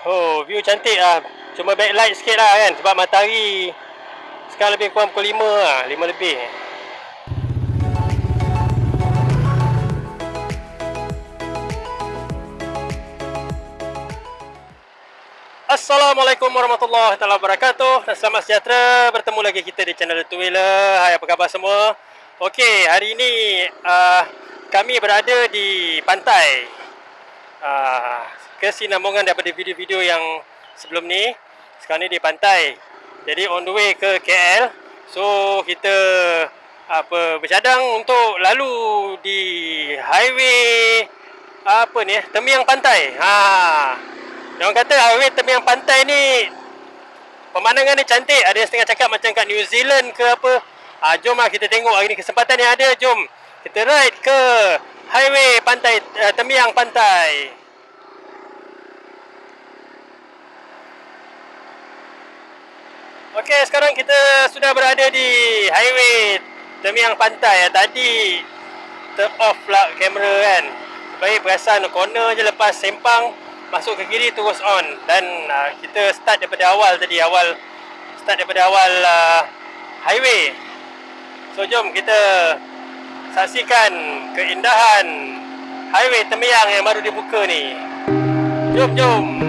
Oh, view cantik ah. Cuma backlight sikit lah kan sebab matahari sekarang lebih kurang pukul 5 lah, 5 lebih. Assalamualaikum warahmatullahi wabarakatuh dan selamat sejahtera bertemu lagi kita di channel The Wheeler. Hai apa khabar semua? Okey, hari ini uh, kami berada di pantai. Uh, kesinambungan daripada video-video yang sebelum ni. Sekarang ni di pantai. Jadi on the way ke KL. So kita apa bercadang untuk lalu di highway apa ni eh, Temiang Pantai. Ha. Dia orang kata highway Temiang Pantai ni pemandangan ni cantik. Ada yang setengah cakap macam kat New Zealand ke apa. Ha, jom lah kita tengok hari ni kesempatan yang ada. Jom kita ride ke highway pantai uh, Temiang Pantai. Okey, sekarang kita sudah berada di highway Temiang Pantai. Tadi ter off lah kamera kan. Baik perasan corner je lepas sempang masuk ke kiri terus on dan uh, kita start daripada awal tadi awal start daripada awal uh, highway. So jom kita saksikan keindahan highway Temiang yang baru dibuka ni. Jom jom.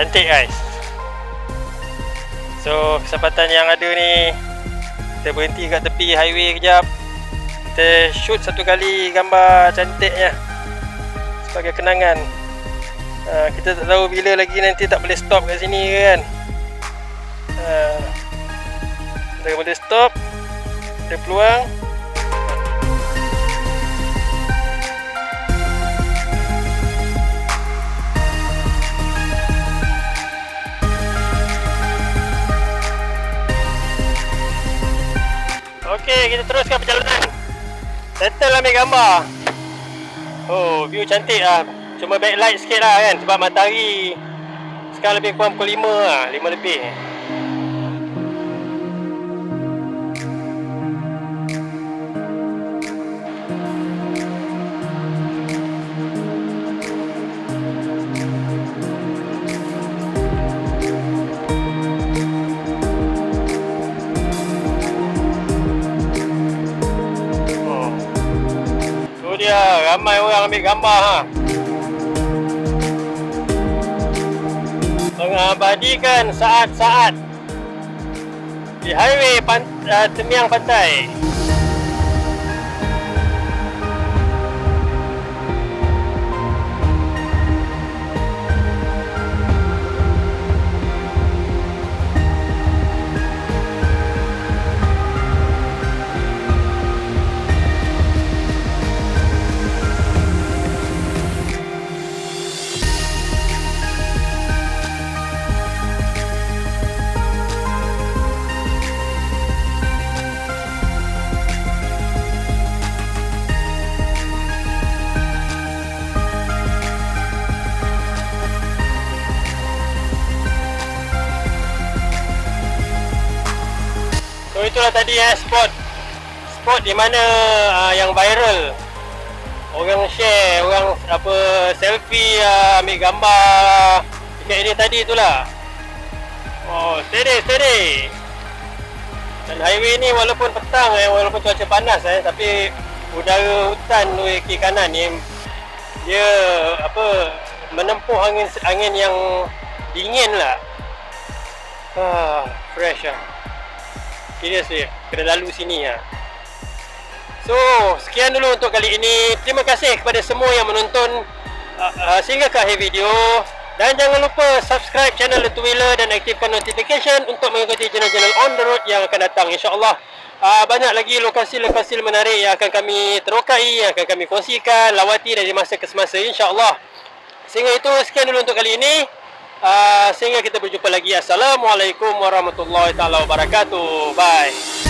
Cantik guys. So kesempatan yang ada ni Kita berhenti kat tepi highway kejap. Kita shoot satu kali gambar cantiknya Sebagai kenangan. Uh, Kita tak tahu bila lagi nanti tak boleh stop kat sini kan? Uh, Kita boleh stop Ada peluang Okey, kita teruskan perjalanan. Settle ambil gambar. Oh, view cantik lah. Cuma backlight sikit lah kan sebab matahari sekarang lebih kurang pukul 5 lah, 5 lebih. Gambar ha. Mengabadikan saat-saat di highway pan, uh, Temiang Pantai. Itulah tadi eh spot spot di mana uh, yang viral orang share, orang apa selfie, uh, ambil gambar dekat area tadi tu lah. Oh, steady, steady. Dan highway ni walaupun petang eh, walaupun cuaca panas eh, tapi udara hutan tu kiri kanan ni dia apa menempuh angin angin yang dingin lah. Ah, fresh lah. Seriously, kena lalu sini lah. So, sekian dulu untuk kali ini. Terima kasih kepada semua yang menonton uh, uh, sehingga ke akhir video. Dan jangan lupa subscribe channel The Two Wheeler dan aktifkan notification untuk mengikuti channel-channel on the road yang akan datang. InsyaAllah uh, banyak lagi lokasi-lokasi menarik yang akan kami terokai, yang akan kami kongsikan, lawati dari masa ke semasa. InsyaAllah. Sehingga itu, sekian dulu untuk kali ini. Uh, sehingga kita berjumpa lagi. Assalamualaikum warahmatullahi taala wabarakatuh. Bye.